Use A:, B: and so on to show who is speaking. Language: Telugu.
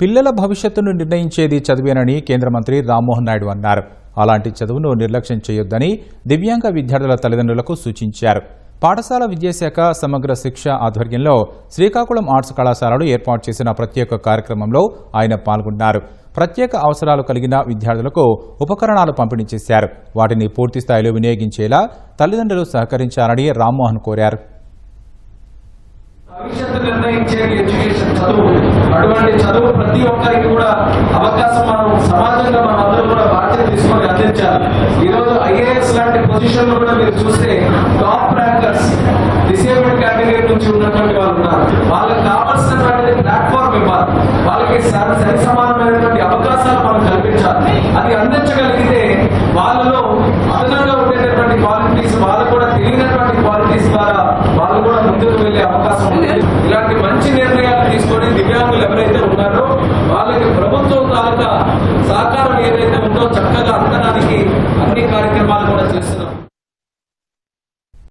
A: పిల్లల భవిష్యత్తును నిర్ణయించేది చదివేనని కేంద్ర మంత్రి రామ్మోహన్ నాయుడు అన్నారు. అలాంటి చదువును నిర్లక్ష్యం చేయొద్దని దివ్యాంగ విద్యార్థుల తల్లిదండ్రులకు సూచించారు. పాఠశాల విద్యాశాఖ సమగ్ర శిక్ష ఆధ్వర్యంలో శ్రీకాకుళం ఆర్ట్స్ కళాశాలలో ఏర్పాటు చేసిన ప్రత్యేక కార్యక్రమంలో ఆయన పాల్గొన్నారు. ప్రత్యేక అవసరాలు కలిగిన విద్యార్థులకు ఉపకరణాలు పంపిణీ చేశారు. వాటిని పూర్తి స్థాయిలో వినియోగించేలా తల్లిదండ్రులు సహకరించాలని రామ్మోహన్ కోరారు.
B: చదువు. అటువంటి చదువు ప్రతి ఒక్కరికి కూడా అవకాశం మనం సమాజంగా మనం అందరూ కూడా తీసుకొని అందించారు. ఈ రోజు ఐఏఎస్ లాంటి పొజిషన్లో కూడా మీరు చూస్తే టాప్ ర్యాంకర్స్ డిసేబుల్డ్ కేటగిరీ నుంచి ఉన్నటువంటి వాళ్ళు ఉన్నారు. వాళ్ళకి కావాల్సినటువంటి ప్లాట్ఫామ్ ఇవ్వాలి. వాళ్ళకి సరి సమానమైనటువంటి అవకాశాలు మనం కల్పించాలి. అది అందించగలిగితే వాళ్ళలో అదనంగా ఉండేటటువంటి క్వాలిటీస్ వాళ్ళు కూడా తెలియనటువంటి క్వాలిటీస్ ద్వారా వాళ్ళు కూడా ముందుకు వెళ్ళే అవకాశం ఉంది. ఇలాంటి మంచి నిర్ణయాలు తీసుకొని దివ్యాంగులు ఎవరైతే ఉన్నారో సహకారం ఏదైతే ఉందో చక్కగా అందడానికి